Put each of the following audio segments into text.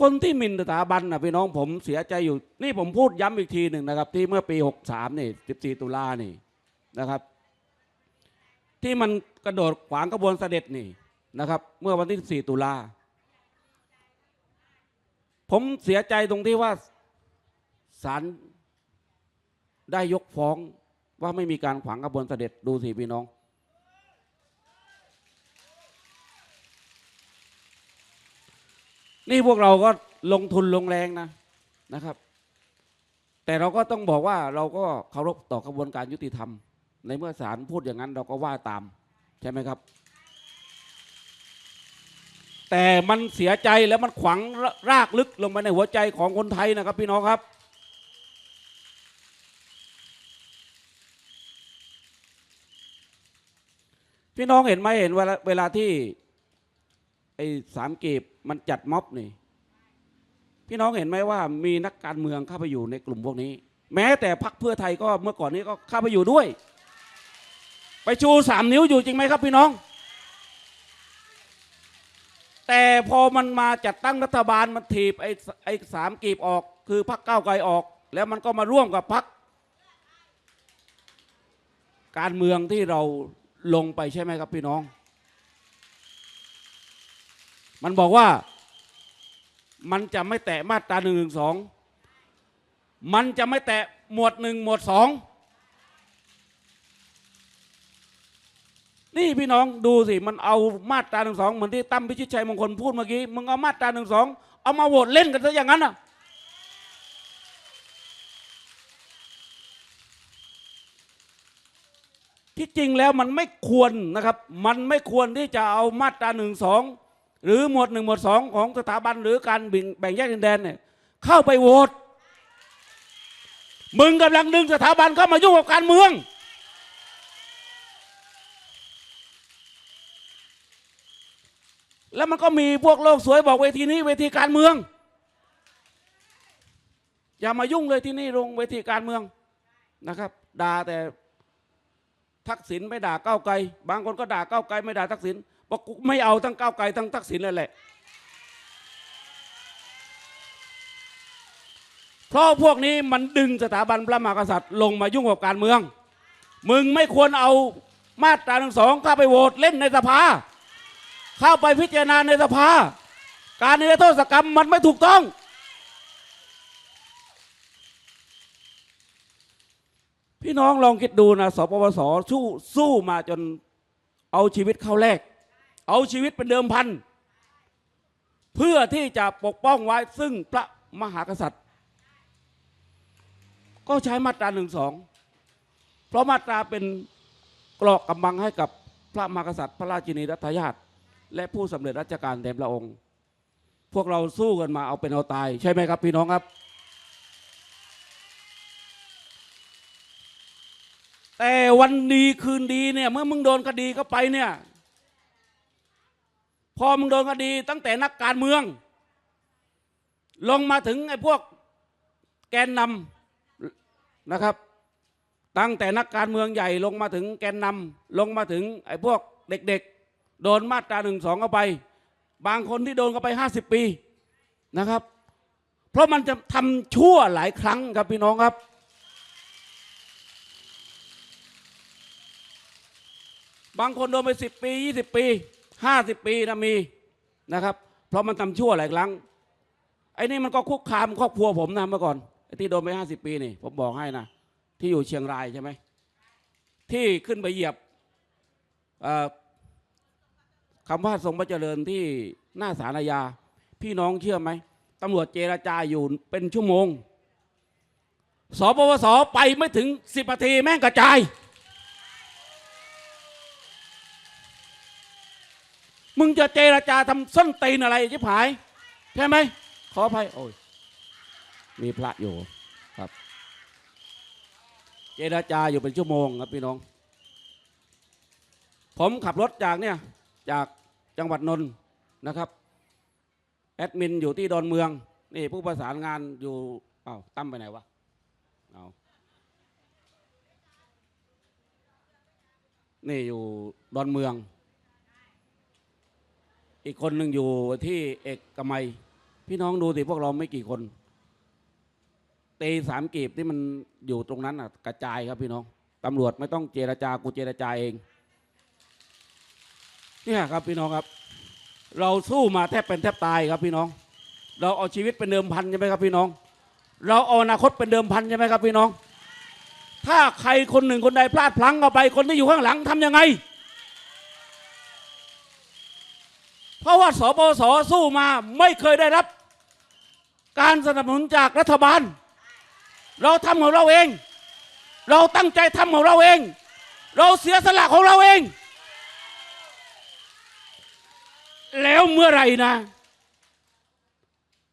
คนที่หมินสถาบันนะพี่น้องผมเสียใจอยู่ นี่ผมพูดย้ำอีกทีหนึ่งนะครับ ที่เมื่อปี 63 นี่ 14 ตุลานี่นะครับ ที่มันกระโดดขวางกระบวนเสด็จนี่นะครับ เมื่อวันที่ 14 ตุลาผมเสียใจตรงที่ว่าศาลได้ยกฟ้องว่าไม่มีการขวางกระบวนเสด็จดูสิพี่น้อง นี่พวกเราก็ลงทุนลงแรงนะนะครับ แต่เราก็ต้องบอกว่าเราก็เคารพต่อกระบวนการยุติธรรม ในเมื่อศาลพูดอย่างนั้นเราก็ว่าตาม ใช่ไหมครับ แต่มันเสียใจแล้วมันขวางรากลึกลงไปในหัวใจของคนไทยนะครับพี่น้องครับพี่น้องเห็นไหมเห็นเวลาเวลาที่ไอ้สามกีบ มันจัดม็อบนี่ พี่น้องเห็นไหมว่ามีนักการเมืองเข้าไปอยู่ในกลุ่มพวกนี้ แม้แต่พรรคเพื่อไทยก็เมื่อก่อนนี้ก็เข้าไปอยู่ด้วย ไปชูสามนิ้วอยู่จริงไหมครับพี่น้อง แต่พอมันมาจัดตั้งรัฐบาลมันถีบไอ้สไอ้สามกีบออก คือพรรคก้าวไกลออก แล้วมันก็มาร่วมกับพรรคการเมืองที่เราลงไปใช่ไหมครับพี่น้อง มันบอกว่ามันจะไม่แตะมาตราหนึ่งหนึ่งสองมันจะไม่แตะหมวดหนึ่งหมวดสองนี่พี่น้องดูสิ มันเอามาตราหนึ่งสองเหมือนที่ตั้มพิชิตชัยมงคลพูดเมื่อกี้มึงเอามาตราหนึ่งสองเอามาโหวตเล่นกันซะอย่างนั้นอะที่จริงแล้วมันไม่ควรนะครับ มันไม่ควรที่จะเอามาตราหนึ่งสอง หรือหมวดหนึ่งหมวดสองของสถาบันหรือการแบ่งแยกดินแดนเนี่ยเข้าไปโหวตมึงกำลังดึงสถาบันเข้ามายุ่งกับการเมือง แล้วมันก็มีพวกโลกสวยบอกเวทีนี้เวทีการเมือง อย่ามายุ่งเลยที่นี่โรงเวทีการเมืองนะครับด่าแต่ทักษิณไม่ด่าก้าวไกล บางคนก็ด่าก้าวไกลไม่ด่าทักษิณ บอกกูไม่เอาทั้งก้าวไกลทั้งทักษิณเลยแหละ เพราะพวกนี้มันดึงสถาบันพระมหากษัตริย์ ลงมายุ่งกับการเมือง มึงไม่ควรเอามาตราหนึ่งสองเข้าไปโหวตเล่นในสภา เข้าไปพิจารณาในสภา การนิรโทษกรรมมันไม่ถูกต้องพี่น้องลองคิดดูนะสปปสสู้สู้มาจนเอาชีวิตเข้าแลก เอาชีวิตเป็นเดิมพัน เพื่อที่จะปกป้องไว้ซึ่งพระมหากษัตริย์ ก็ใช้มาตราหนึ่งสองเพราะมาตราเป็นกราะกำบังให้กับพระมหากษัตริย์ พระราชินีรัตยาตและผู้สำเร็จราชการแทนพระองค์ พวกเราสู้กันมาเอาเป็นเอาตาย ใช่ไหมครับพี่น้องครับ แต่วันดีคืนดีเนี่ยเมื่อมึงโดนคดีเข้าไปเนี่ย อมึงโดนคดีตั้งแต่นักการเมือง ลงมาถึงไอ้พวกแกนนำนะครับ ตั้งแต่นักการเมืองใหญ่ลงมาถึงแกนนำลงมาถึงไอ้พวกเด็กๆ โดนมาตราหนึ่งสองเข้าไป บางคนที่โดนเข้าไปห้าสิบปีนะครับ เพราะมันจะทำชั่วหลายครั้งครับพี่น้องครับบางคนโดนไปสิบปียี่สิบปี ห้าสิบปีนะมีนะครับ เพราะมันทำชั่วหลายครั้งไอ้นี่มันก็คุกคามครอบครัวผมนะเมื่อก่อนไอ้ที่โดนไปห้าสิบปีนี่ผมบอกให้นะที่อยู่เชียงรายใช่ไหมที่ขึ้นไปเหยียบคำว่าทรงพระเจริญที่หน้าศาลอาญาพี่น้องเชื่อไหมตำรวจเจรจาอยู่เป็นชั่วโมงสปวสไปไม่ถึงสิบนาทีแม่งกระจาย มึงจะเจรจาทำส้นตีนอะไรชิบหาย ใช่ไหม ขออภัยโอ้ย มีพระอยู่ครับ เจรจาอยู่เป็นชั่วโมงครับพี่น้อง ผมขับรถจากเนี่ย จากจังหวัดนนท์นะครับ แอดมินอยู่ที่ดอนเมือง นี่ผู้ประสานงานอยู่อ้าวตั้มไปไหนวะเอานี่อยู่ดอนเมือง อีกคนหนึ่งอยู่ที่เอกกมัย พี่น้องดูสิพวกเราไม่กี่คน เตีสามกีบที่มันอยู่ตรงนั้นอะ กระจายครับพี่น้องตำรวจไม่ต้องเจรจากูเจรจาเอง เนี่ยครับพี่น้องครับ เราสู้มาแทบเป็นแทบตายครับพี่น้อง เราเอาชีวิตเป็นเดิมพันใช่ไหมครับพี่น้อง เราเอาอนาคตเป็นเดิมพันใช่ไหมครับพี่น้อง ถ้าใครคนหนึ่งคนใดพลาดพลั้งเอาไปคนที่อยู่ข้างหลังทำยังไง เพราะว่าสปสสู้มาไม่เคยได้รับ การสนับสนุนจากรัฐบาล เราทำของเราเอง เราตั้งใจทำของเราเอง เราเสียสละของเราเอง แล้วเมื่อไหรนะ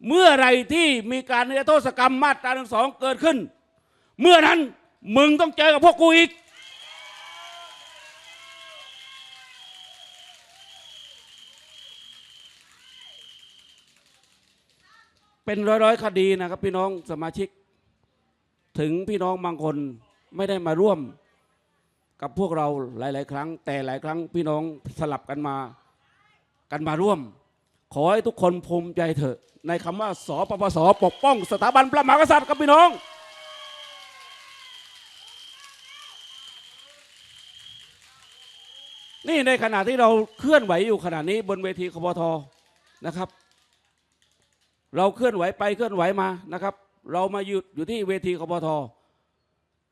เมื่อไหรที่มีการนิรโทษกรรมมาตราหนึ่งสองเกิดขึ้น เมื่อนั้นมึงต้องเจอกับพวกกูอีก เป็นร้อยๆคดีนะครับ พี่น้องสมาชิก ถึงพี่น้องบางคนไม่ได้มาร่วมกับพวกเราหลาย ๆ ครั้ง แต่หลายครั้งพี่น้องสลับกันมากันมาร่วม ขอให้ทุกคนภูมิใจเถอะ ในคำว่าสปปสปกป้อง สถาบันพระมหากษัตริย์ครับพี่น้องนี่ในขณะที่เราเคลื่อนไหวอยู่ขณะนี้บนเวทีคบทนะครับ เราเคลื่อนไหวไปเคลื่อนไหวมานะครับ เรามาอยู่อยู่ที่เวทีคบท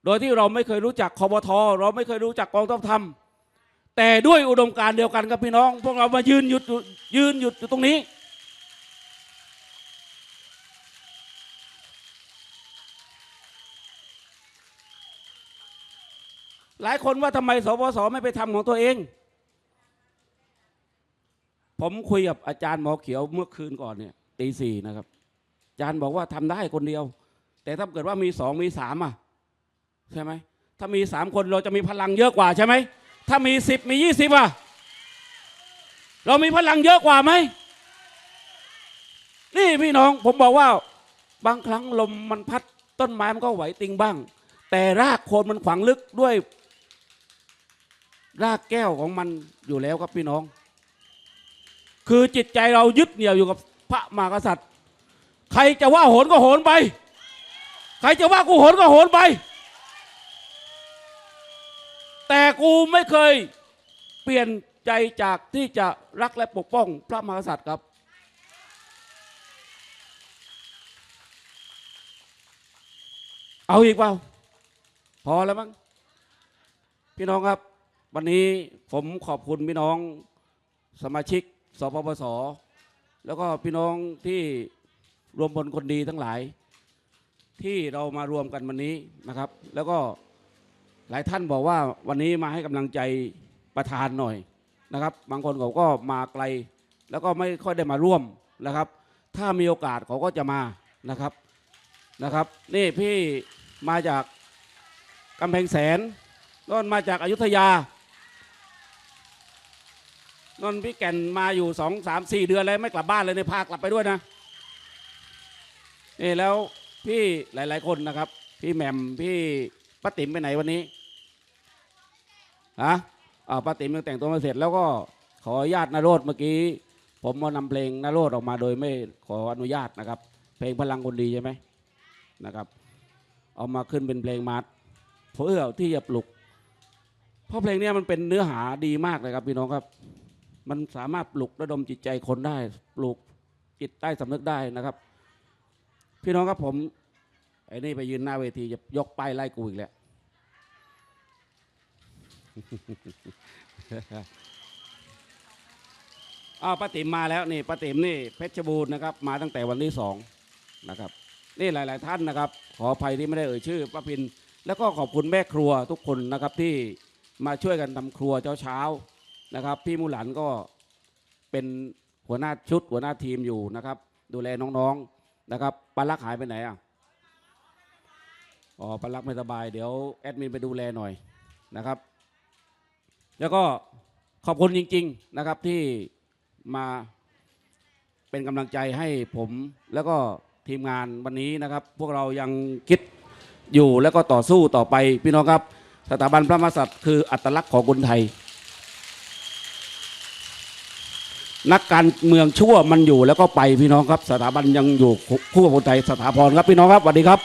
โดยที่เราไม่เคยรู้จักคบทเราไม่เคยรู้จักกองทัพธรรมแต่ด้วยอุดมการณ์เดียวกันครับพี่น้อง พวกเรามายืนหยุดยืนหยุดอยู่ตรงนี้ หลายคนว่าทำไมสปสไม่ไปทำของตัวเอง ผมคุยกับอาจารย์หมอเขียวเมื่อคืนก่อนเนี่ย ตีสี่นะครับอาจารย์บอกว่าทำได้คนเดียว แต่ถ้าเกิดว่ามีสองมีสามอะใช่ไหมถ้ามีสามคนเราจะมีพลังเยอะกว่าใช่ไหมถ้ามีสิบมียี่สิบอะเรามีพลังเยอะกว่าไหมนี่พี่น้องผมบอกว่าบางครั้งลมมันพัดต้นไม้มันก็ไหวติงบ้าง แต่รากโคนมันฝังลึกด้วย รากแก้วของมันอยู่แล้วครับพี่น้อง คือจิตใจเรายึดเหนี่ยวอยู่กับ พระมหากษัตริย์ ใครจะว่าโหนก็โหนไป ใครจะว่ากูโหนก็โหนไป แต่กูไม่เคยเปลี่ยนใจจากที่จะรักและปกป้องพระมหากษัตริย์ครับเอาอีกเปล่าพอแล้วมั้งพี่น้องครับ วันนี้ผมขอบคุณพี่น้องสมาชิก สปปส แล้วก็พี่น้องที่รวมพลคนดีทั้งหลาย ที่เรามารวมกันวันนี้นะครับ แล้วก็หลายท่านบอกว่าวันนี้มาให้กำลังใจประธานหน่อยนะครับ บางคนเขาก็มาไกล แล้วก็ไม่ค่อยได้มาร่วมนะครับ ถ้ามีโอกาสเขาก็จะมานะครับนะครับ นี่พี่มาจากกำแพงแสนนนมาจากอายุทยา นนพี่แก่นมาอยู่สองสามสี่เดือนแล้วไม่กลับบ้านเลยในพากลับไปด้วยนะนี่แล้วพี่หลาย ๆ คนนะครับ พี่แหม่มพี่ป้าติ๋มไปไหนวันนี้ฮะอ่าป้าติ๋มยังแต่งตัวมาเสร็จแล้วก็ขออนุญาตนโรดเมื่อกี้ ผมมานำเพลงนโรดออกมาโดยไม่ขออนุญาตนะครับ เพลงพลังคนดีใช่ไหมนะครับ เอามาขึ้นเป็นเพลงมาเพื่อที่จะปลุกเพราะเพลงนี้มันเป็นเนื้อหาดีมากเลยครับพี่น้องครับ มันสามารถปลุกระดมจิตใจคนได้ ปลุกจิตใต้สำนึกได้นะครับ พี่น้องครับผมไอ้นี่ไปยืนหน้าเวทีจะยกป้ายไล่กูอีกแล้วอ้าวป้าติ๋มมาแล้วนี่ป้าติ๋มนี่เพชรบูรณ์นะครับ มาตั้งแต่วันที่สองนะครับ นี่หลาย ๆ ท่านนะครับ ขออภัยที่ไม่ได้เอ่ยชื่อป้าพิน แล้วก็ขอบคุณแม่ครัวทุกคนนะครับที่มาช่วยกันทำครัวเช้าเช้า นะครับ พี่มูหลันก็เป็นหัวหน้าชุด หัวหน้าทีมอยู่นะครับ ดูแลน้องๆนะครับปาลักหายไปไหนอะอ๋อปาลักไม่สบาย เดี๋ยวแอดมินไปดูแลหน่อยนะครับ แล้วก็ขอบคุณจริง ๆนะครับที่มาเป็นกำลังใจให้ผมแล้วก็ทีมงานวันนี้นะครับ พวกเรายังคิดอยู่แล้วก็ต่อสู้ต่อไปพี่น้องครับ สถาบันพระมหากษัตริย์คืออัตลักษณ์ของคนไทย นักการเมืองชั่วมันอยู่แล้วก็ไปพี่น้องครับ สถาบันยังอยู่คู่กับคนไทยสถาพรครับพี่น้องครับสวัสดีครับ